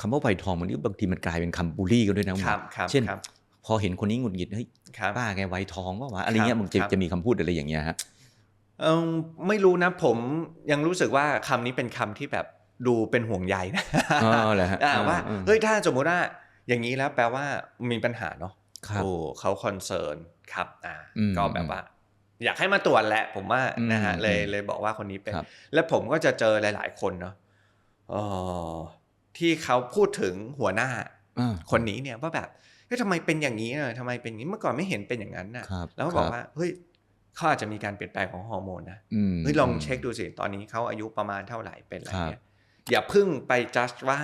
คำว่าไวทองมันนี่บางทีมันกลายเป็นคำบูลลี่กันด้วยนะคุณหคมรัอบครับเช่นครับพอเห็นคนนี้หงุดหงิดเฮ้ยครับป้าแกไวทองว่าวะอะไรเงี้ยครับมันจะครับจะมีคำพูดอะไรอย่างเงี้ยฮะเออไม่รู้นะผมยังรู้สึกว่าคำนี้เป็นคำที่แบบดูเป็นห่วงใยนะอ๋อเหรอฮะอ่าว่าอืมเฮ้ยถ้าสมมุติว่าอย่างนี้แล้วแปลว่ามีปัญหาเนาะครับโอ้เขาคอนเซิร์นครับอ่าอืมก็แบบว่า อยากให้มาตรวจแหละ ผมว่าอืมนะฮะเลยอืมเลยบอกว่าคนนี้เป็นครับแล้วผมก็จะเจอหลาย ๆ คนเนาะเออ ที่เขาพูดถึงหัวหน้าอ่าคนนี้เนี่ยว่าแบบเฮ้ยทำไมเป็นอย่างนี้อะทำไมเป็นอย่างนี้เมื่อก่อนไม่เห็นเป็นอย่างนั้นน่ะครับแล้วก็บอกครับว่าเฮ้ยเขาอาจจะมีการเปลี่ยนแปลงของฮอร์โมนนะอืมเฮ้ยลองเช็คดูสิตอนนี้เขาอายุประมาณเท่าไหร่เป็นอะไรครับเนี่ยอย่าเพึ่งไปจัดว่า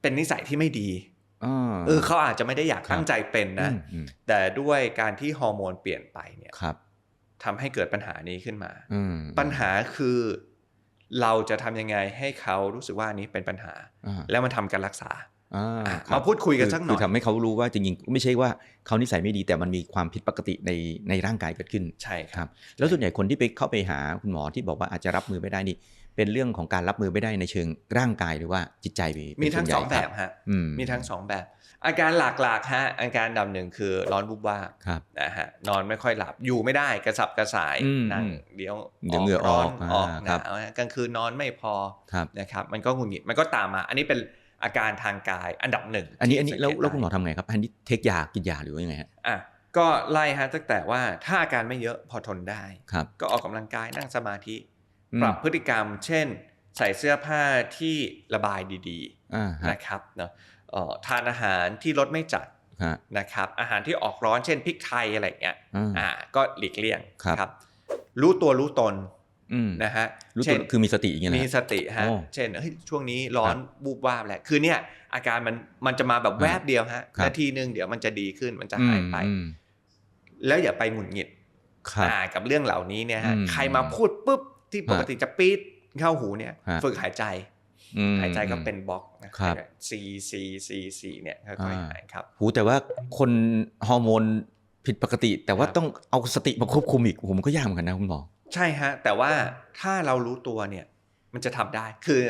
เป็นนิสัยที่ไม่ดีอ่าเออเขาอาจจะไม่ได้อยากครับตั้งใจเป็นนะอืมอืมแต่ด้วยการที่ฮอร์โมนเปลี่ยนไปเนี่ยครับทำให้เกิดปัญหานี้ขึ้นมาอืมปัญหาคือ เราจะทำยังไงให้เขารู้สึกว่าอันนี้เป็นปัญหาอ่าแล้วมันทำการรักษาอ่าอะครับมาพูดคุยกันสักหน่อยคือทำให้เขารู้ว่าจริงๆ ไม่ใช่ว่าเขานิสัยไม่ดีแต่มันมีความผิดปกติในในร่างกายเกิดขึ้นใช่คครัรับบแล้วส่วนใหญ่คนที่ไปเข้าไปหาคุณหมอที่บอกว่าอาจจะรับมือไม่ได้นี่ เป็นเรื่องของการรับมือไม่ได้ในเชิงร่างกายหรือว่าจิตใจเป็นมีทั้งส่วนใหญ่สองแบบครัฮะอืมมีทั้งสองแบบ อาการหลักๆฮะอาการดำหนึ่งคือร้อนบุบวาบครับนะฮะนอนไม่ค่อยหลับอยู่ไม่ได้กระสับกระส่ายอืมนั่งอืมเดี๋ยวเดี๋ยวเหงื่อออกร้นออกอ่าหครับนาวฮะกลางคืนนอนไม่พอครับนะครับมันก็หงุดหงิดมันก็ตามมา อันนี้เป็นอาการทางกายอันดับหนึ่งอันนี้อันนี้ที่แล้วสังเกตแล้วคุณหมอได้ทำไงครับอันนี้เทคยากินยาหรือว่ายังไงฮะอะก็ไล่ฮะตั้งแต่ว่าถ้าอาการไม่เยอะพอทนได้ครับก็ออกกำลังกายนั่งสมาธิอืม ปรับพฤติกรรม เช่น ใส่เสื้อผ้าที่ระบายดีอ่าๆฮะนะครับเนาะเอ่อทานอาหารที่รสไม่จัดฮะนะครับ อาหารที่ออกร้อนเช่นพริกไทยอะไรอย่างเงี้ยอ่าอ่าก็หลีกเลี่ยงครับ รู้ตัวรู้ตนอืมนะฮะรู้เช่ตัวนคือมีสติอย่างเงี้ยมีนะสติฮะโอ้เช่นเฮ้ยช่วงนี้ร้อนครับบูบวาบแหละคือเนี่ย อาการมันมันจะมาแบบแวบเดียวฮะครับนาทีหนึ่งเดี๋ยวมันจะดีขึ้นมันจะหายไปอืมแล้วอย่าไปหงุดหงิดครับอ่ากับเรื่องเหล่านี้เนี่ยฮะอืมใครมาพูดปุ๊บ ที่ปกติจะปี๊ดเข้าหูเนี่ยฮะฝึกหายใจอืมหายใจก็เป็นบล็อกนะครับซีซีซีซีเนี่ยค่อยอ่าๆหายครับหูแต่ว่าคนฮอร์โมนผิดปกติ แต่ว่าครับต้องเอาสติมาควบคุมอีกผมนก็ยากเหมือนกันนะคุณหมอใช่ฮะ แต่ว่าถ้าเรารู้ตัวเนี่ย มันจะทำได้คือ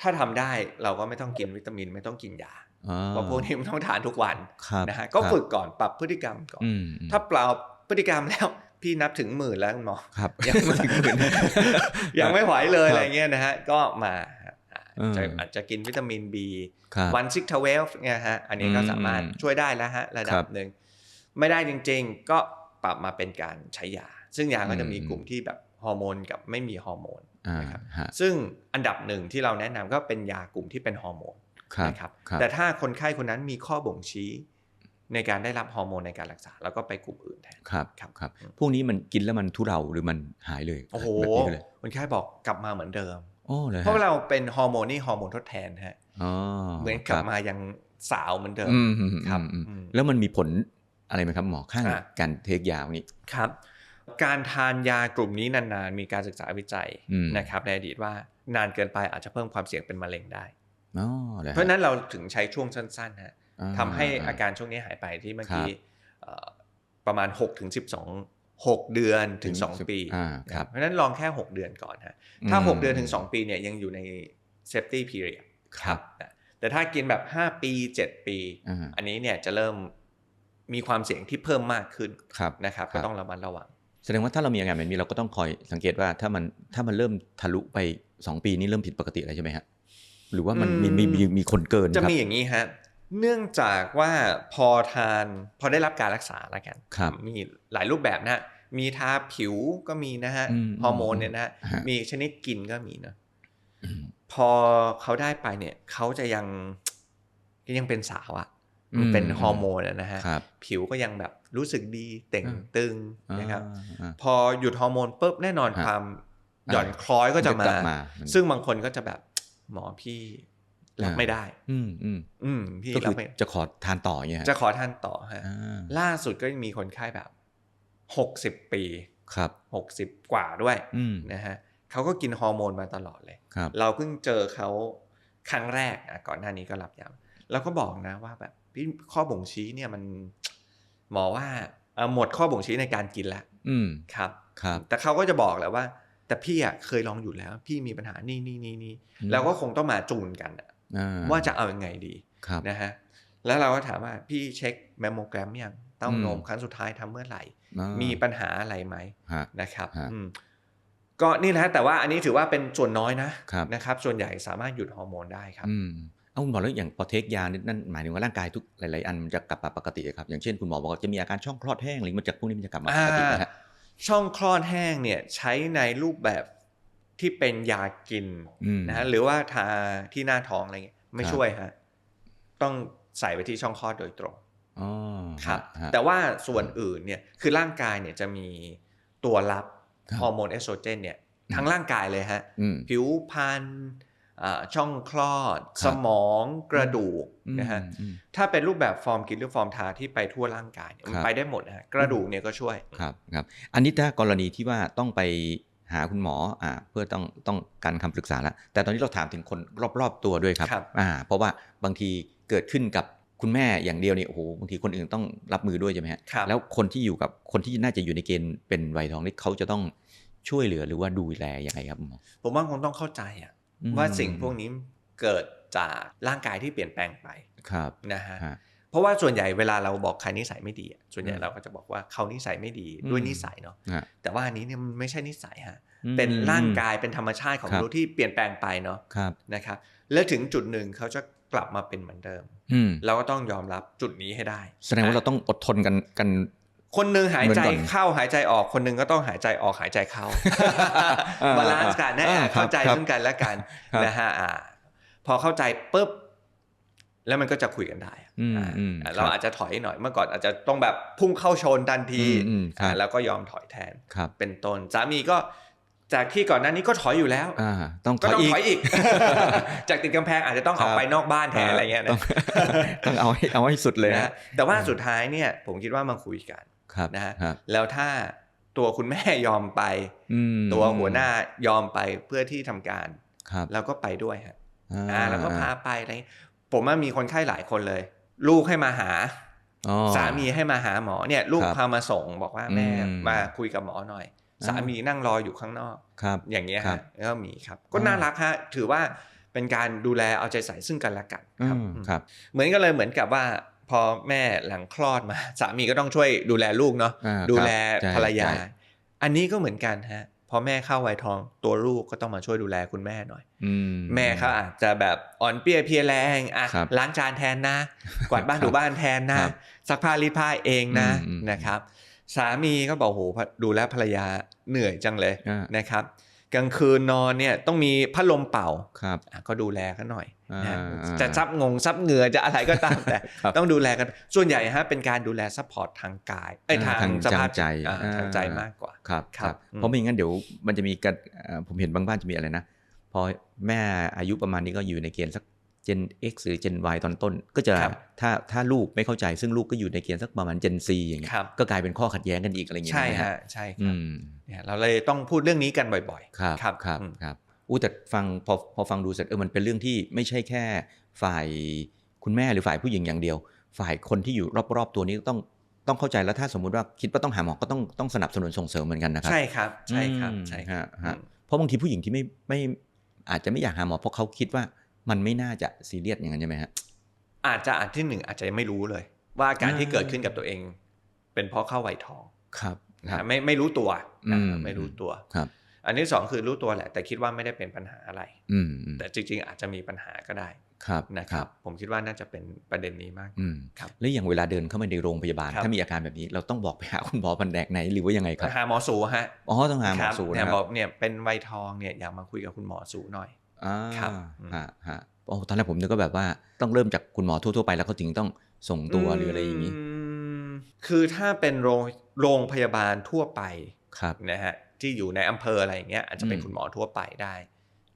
ถ้าทำได้เราก็ไม่ต้องกินวิตามินไม่ต้องกินยาอ่าเพราะพวกนี้มันต้องทานทุกวันครับนะฮะก็ครับฝึกก่อนปรับพฤติกรรมก่อนอืมอืมถ้าเปล่าพฤติกรรมแล้ว พี่นับถึงหมื่นแล้วคุณหมอครับ ยังไม่ถึงหมื่นยังไม่ไหวเลยครับอะไรเงี้ยนะฮะก็มาอะอืมจะอาจจะกินวิตามิน B ครับวันซิกทเวลเนี่ยฮะอันนี้ก็อืมสามารถช่วยได้แล้วฮะระดัครับบหนึ่ง ไม่ได้จริงๆ ก็ปรับมาเป็นการใช้ยา ซึ่งยาก็จะมีอืมกลุ่มที่แบบฮอร์โมนกับไม่มีฮอร์โมนอ่านะครับฮะซึ่งอันดับหนึ่งที่เราแนะนำก็เป็นยากลุ่มที่เป็นฮอร์โมนครับนะครับครับแต่ถ้าคนไข้คนนั้นมีข้อบ่งชี้ ในการได้รับฮอร์โมนในการรักษา แล้วก็ไปกลุ่มอื่นแทนครับครับครับอืมพวกนี้มันกินแล้วมันทุเลาหรือมันหายเลยโอ้โหแบบนี้เลยคนไข้บอกกลับมาเหมือนเดิมโอ้เลยเพราะเราเป็นฮอร์โมนนี่ฮอร์โมนทดแทนฮะอ๋อเหมือนกลับมายังสาวเหมือนเดิมอืมอืมครับอืมอืมแล้วมันมีผลอะไรไหมครับหมอข้างอะการเทคยาพวกนี้ครับ การทานยากลุ่มนี้นานๆ มีการศึกษาวิจัยอืมนะครับในอดีตว่านานเกินไปอาจจะเพิ่มความเสี่ยงเป็นมะเร็งได้อ๋อเลยเพราะฉะนั้นเราถึงใช้ช่วงสั้นๆฮะ อ่าทำให้อาการช่วงนี้หายไปที่เมื่อกี้เอ่อประมาณ6ถึง12 6 เดือนถึง 2 ปีอ่าครับเพราะฉะนั้นลองแค่ 6 เดือนก่อนฮะถ้าอืม6เดือนถึง 2 ปีเนี่ยยังอยู่ใน safety period ครับนะแต่ถ้ากินแบบ 5 ปี 7 ปีอ่าอันนี้เนี่ยจะเริ่มมีความเสี่ยงที่เพิ่มมากขึ้นครับนะครับครัก็บต้องระมัดระวัง แสดงว่าถ้าเรามีอาการแบบนี้เราก็ต้องคอยสังเกตว่าถ้ามันถ้ามันเริ่มทะลุไปสองปีนี้เริ่มผิดปกติแล้วใช่ไหมฮะหรือว่ามันมีอืมมีมีมีคนเกินจะครับมีอย่างนี้ฮะ เนื่องจากว่าพอทานพอได้รับการรักษาแล้วกันครับมีหลายรูปแบบนะฮะมีทาผิวก็มีนะฮะอืมฮอร์โมนเนี่ยนะฮะฮะมีชนิดกินก็มีนะอืมพอเขาได้ไปเนี่ยเขาจะยังยังเป็นสาวอะอืมมันเป็นฮอร์โมนอะนะฮะครับผิวก็ยังแบบรู้สึกดีเต่งอ่าตึงนะครับอ่าพอหยุดฮอร์โมนปุ๊บแน่นอนฮะความหย่อนคล้อยก็จะกลัมาบมามันซึ่งบางคนก็จะแบบหมอพี่ รับอ่าไม่ได้ อืมอืมอืมพี่ก็รัคืบอไม่จะขอทานต่ออย่างเงี้ยฮะจะขอทานต่อฮะอ่าล่าสุดก็มีคนไข้แบบหกสิบปีครับหกสิบกว่าด้วยอืมนะฮะเขาก็กินฮอร์โมนมาตลอดเลยครับเราเพิ่งเจอเขาครั้งแรกอะก่อนหน้านี้ก็รับยาแล้วก็บอกนะว่าแบบพี่ข้อบ่งชี้เนี่ยมันหมอว่าเอ่อหมดข้อบ่งชี้ในการกินแล้วอืมครับครับ แต่เขาก็จะบอกแหละว่า แต่พี่อะเคยลองอยู่แล้ว พี่มีปัญหานี่นี่นี่นี่อืมแล้วก็คงต้องมาจูนกันอะอ่ ว่าจะเอาอยัางไงดีครับนะฮะแล้วเราก็ถามว่าพี่เช็คแมมโมแกรมยังเต้านมอืมครั้งสุดท้ายทำเมื่อไหร่อ่ามีปัญหาอะไรไหมฮะนะครับฮะอืมก็นี่แหละแต่ว่าอันนี้ถือว่าเป็นส่วนน้อยนะครับนะครับ ส่วนใหญ่สามารถหยุดฮอร์โมนได้ครับอืมเอาคุณหมอแล้วอย่างพอเทคยานี่นั่นหมายถึงว่าร่างกายทุกหลายๆอันมันจะกลับมาปกติครับอย่างเช่นคุณหมอบอกว่าจะมีอาการช่องคลอดแห้งหรือมันจากพวกนี้มันจะกลับมาปกตินะฮะช่องคลอดแห้งเนี่ยใช้ในรูปแบบ ที่เป็นยากินอืมนะฮะหรือว่าทาที่หน้าท้องอะไรเงี้ยไม่ครับช่วยฮะต้องใส่ไปที่ช่องคลอดโดยตรงอ๋อครับฮะแต่ว่าส่วนอื่นเนี่ยคือร่างกายเนี่ยจะมีตัวรับครับฮอร์โมนเอสโตรเจนเนี่ยอืมทั้งร่างกายเลยฮะอืมผิวพรรณอ่าช่องคลอดครับสมองกระดูกอืมนะฮะอืมถ้าเป็นรูปแบบฟอร์มกินหรือฟอร์มทาที่ไปทั่วร่างกายเนี่ยมันครับไปได้หมดนะฮะกระดูกเนี่ยก็ช่วยครับครับอันนี้ถ้ากรณีที่ว่าต้องไป หาคุณหมออ่าเพื่อต้องต้องการคำปรึกษาแล้วแต่ตอนนี้เราถามถึงคนรอบๆตัวด้วยครับครับอ่าเพราะว่าบางทีเกิดขึ้นกับคุณแม่อย่างเดียวเนี่ยโอ้โหบางทีคนอื่นต้องรับมือด้วยใช่ไหมฮะครับแล้วคนที่อยู่กับคนที่น่าจะอยู่ในเกณฑ์เป็นวัยทองนี่เขาจะต้องช่วยเหลือหรือว่าดูแลยังไงครับคุณหมอผมว่าคงต้องเข้าใจอะอืมว่าสิ่งพวกนี้เกิดจากร่างกายที่เปลี่ยนแปลงไปครับนะฮะฮะ เพราะว่าส่วนใหญ่เวลาเราบอกใครนิสัยไม่ดีอะส่วนใหญ่อืมเราก็จะบอกว่าเขานิสัยไม่ดีอืมด้วยนิสัยเนาะฮะแต่ว่าอันนี้เนี่ยมันไม่ใช่นิสัยฮะอืมเป็นร่างกายเป็นธรรมชาติของครัมบนุษย์ที่เปลี่ยนแปลงไปเนาะครับนะครับแล้วถึงจุดหนึ่งเขาจะกลับมาเป็นเหมือนเดิมอืมเราก็ต้องยอมรับจุดนี้ให้ได้ แสดงว่าเราต้องอดทนกันกันคนหนึ่งหายใจเหมือนก่อนเข้าหายใจออกคนหนึ่งก็ต้องหายใจออกหายใจเข้าอ่าบาลานซ์กันนะอ่าครับเข้าใจครับซึ่งกันและกันครับนะฮะอ่าพอเข้าใจปุ๊บ แล้วมันก็จะคุยกันได้อะอืมอ่าอืมเราอาจจะถอยหน่อยเมื่อก่อนอาจจะต้องแบบพุ่งเข้าชนทันทีอืมอืมครับอ่าแล้วก็ยอมถอยแทนครับเป็นต้นสามีก็จากที่ก่อนหน้านี้ก็ถอยอยู่แล้วอ่าต้องถก็อยต้องอีกถอยอีก จากติดกำแพงอาจจะต้องออกครับไปนอกบ้านแทนอะไรเงี้ยต้นะองต้องเอาให้เอาให้สุดเลยนะนะฮะแต่ว่าสุดท้ายเนี่ยผมคิดว่ามาคุยกันครับนะฮะครับแล้วถ้าตัวคุณแม่ยอมไปอืมตัวหัวหน้ายอมไปเพื่อที่ทำการครับเราก็ไปด้วยฮะอ่อ่าแล้วก็พาไปอะไรเงี้ย ผมว่ามีคนไข้หลายคนเลย ลูกให้มาหาอ๋อสามีให้มาหาหมอเนี่ย ลูกครับพามาส่งบอกว่าแม่อืมมาคุยกับหมอหน่อยอ่าสามีนั่งรออยู่ข้างนอกครับอย่างเงี้ยครัฮะบก็มีครับ ก็อ่าน่ารักฮะถือว่าเป็นการดูแลเอาใจใส่ซึ่งกันและกันอืครับมอืมครับ เหมือนกันเลยเหมือนกับว่าพอแม่หลังคลอดมา สามีก็ต้องช่วยดูแลลูกเนาะอ่าดูแลครับใช่ภรรยาใช่อันนี้ก็เหมือนกันฮะ พอแม่เข้าวัยทองตัวลูกก็ต้องมาช่วยดูแลคุณแม่หน่อยอืมแม่เขาอาจจะแบบอ่อนเปี้ยเพลียแรงอะครับล้างจานแทนนะ กวาดบ้านครับถูบ้านแทนนะครับซักผ้ารีดผ้าเองนะอืมอืมนะครับ สามีก็บอกโหดูแลภรรยาเหนื่อยจังเลยอ่านนะครับ กลางคืนนอนเนี่ยต้องมีพัดลมเป่าครับอะก็ดูแลกันหน่อยอ่านะอ่าจะซับงงซับเหงื่อจะอะไรก็ตามแต่ครับต้องดูแลกันส่วนใหญ่ฮะเป็นการดูแลซัพพอร์ตทางกายเอ้ยอ่าทางทางสภาพใจอ่าอ่าทางใจมากกว่าครับคครัรับบอืมเพราะไม่งั้นเดี๋ยวมันจะมีกันเอ่อผมเห็นบางบ้านจะมีอะไรนะพอแม่อายุประมาณนี้ก็อยู่ในเกณฑ์สัก Gen X หรือ Gen Y ตอนต้น ก็จะครับถ้าถ้าลูกไม่เข้าใจซึ่งลูกก็อยู่ในเกณฑ์สักประมาณ Gen Z อย่างเงี้ยครับก็กลายเป็นข้อขัดแย้งกันอีกอะไรอย่างเงี้ยใช่นฮะใช่คอืรับมเนี่ยเราเลยต้องพูดเรื่องนี้กันบ่อยครับครับครับอืมครับอู้แต่ฟังพอพอฟังดูเสร็จเออมันเป็นเรื่องที่ไม่ใช่แค่ฝ่ายคุณแม่หรือฝ่ายผู้หญิงอย่างเดียว ฝ่ายคนที่อยู่รอบๆตัวนี้ต้องต้องเข้าใจแล้วถ้าสมมุติว่าคิดว่าต้องหาหมอก็ต้องต้องสนับสนุนส่งเสริมเหมือนกันนะครัใช่ครับใช่ครับอืมใช่ครับฮะฮะอืมเพราะบางทีผู้หญิงที่ไม่ไม่อาจจะไม่อยากหาหมอเพราะเขาคิดว่า มันไม่น่าจะซีเรียสอย่างนั้นใช่ไหมฮะอาจจะอันที่หนึ่งอาจจะไม่รู้เลย ว่าการที่อ่าเกิดขึ้นกับตัวเอง เป็นเพราะเข้าวัยทองครับนะไม่ไม่รู้ตัวอืนะมไม่รู้ตัวครับ อันที่สองคือรู้ตัวแหละ แต่คิดว่าไม่ได้เป็นปัญหาอะไร อืมอืมแต่จริง ๆ อาจจะมีปัญหาก็ได้ครับนะครับ ผมคิดว่าน่าจะเป็นประเด็นนี้มากอืมครับแล้วอย่างเวลาเดินเข้ามาในโรงพยาบาลครับถ้ามีอาการแบบนี้ เราต้องบอกไปหาคุณหมอแผนกไหนหรือว่ายังไงครับหาหมอสูฮะอ๋อต้องหาหมคอรับสูเนี่ยนะคบรัอบกเนี่ยเป็นวัยทองเนี่ยอยากมาคุยกับคุณหมอสูหน่อย อ่าครับอืมฮะฮะโอ้ตอนแรกผมนึกก็แบบว่าต้องเริ่มจากคุณหมอทั่วๆไปแล้วเขาถึงต้องส่งตัวหรืออะไรอย่างนี้มคือถ้าเป็นโรงโรงพยาบาลทั่วไปครับนะฮะที่อยู่ในอำเภออะไรอย่างเงี้ยอาจจะเป็นอืมคุณหมอทั่วไปได้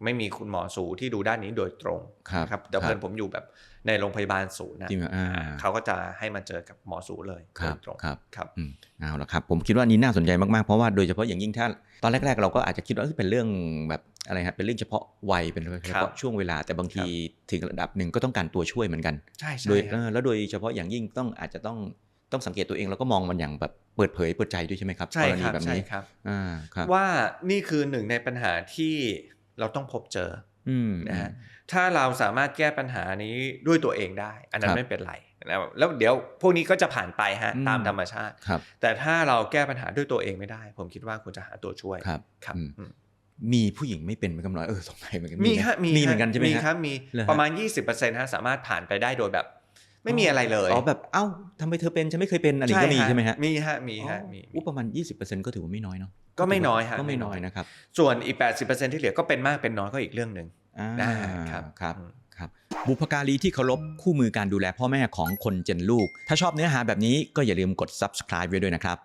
ไม่มีคุณหมอสูที่ดูด้านนี้โดยตรงครับนะครับแต่ครับเพื่อนผมอยู่แบบในโรงพยาบาลศูนย์นะจริงเหรออ่าอ่าเขาก็จะให้มาเจอกับหมอสูเลยครับโดยตรงครับครับอืมเอาละครับ ผมคิดว่าอันนี้น่าสนใจมากๆ เพราะว่าโดยเฉพาะอย่างยิ่งถ้าตอนแรก ๆ เราก็อาจจะคิดว่าเอ้ยเป็นเรื่องแบบ อะไรครับเป็นเรื่องเฉพาะวัยเป็นเฉพาะช่วงเวลาแต่บางทีถึงระดับหนึ่งก็ต้องการตัวช่วยเหมือนกันใช่ใช่โดยคเอรับอแล้วโดยเฉพาะอย่างยิ่งต้องอาจจะต้องต้องสังเกตตัวเองแล้วก็มองมันอย่างแบบเปิดเผยเปิดใจด้วยใช่ไหมครับใช่กรณีครับแบบใช่นี้ครับอ่าครับว่านี่คือหนึ่งในปัญหาที่เราต้องพบเจออืมนะฮะถ้าเราสามารถแก้ปัญหานี้ด้วยตัวเองได้ อันนั้ครันบไม่เป็นไรนะแล้วเดี๋ยวพวกนี้ก็จะผ่านไปฮะอืมตามธรรมชาติครับแต่ถ้าเราแก้ปัญหาด้วยตัวเองไม่ได้ ผมคิดว่าควรจะหาตัวช่วยครับครับอื มอืมมีผู้หญิงไม่เป็นไหมกำน้อยเออสงสัยเหมือนกันมีฮะมีมีเหมือนกันใช่ไหมมีฮะครับมีเหรอฮะประมาณ 20%ฮะสามารถผ่านไปได้โดยแบบ ไม่มีอะไรเลยอ๋อแบบเอ้าทำไมเธอเป็นฉันไม่เคยเป็นอะไรก็มีใช่ไหมฮะมีฮะมีฮะมีอู้ประมาณ 20%ก็ถือว่าไม่น้อยเนาะก็ไม่น้อยฮะก็ไม่น้อยนะครับส่วนอีก 80%ที่เหลือก็เป็นมากเป็นน้อยก็อีกเรื่องหนึ่งอ่าอ่าครับครับอืมครับบุพการีที่เคารพคู่มือการดูแลพ่อแม่ของคนเจนลูก ถ้าชอบเนื้อหาแบบนี้ก็อย่าลืมกด subscribe ไว้ด้วยนะครับ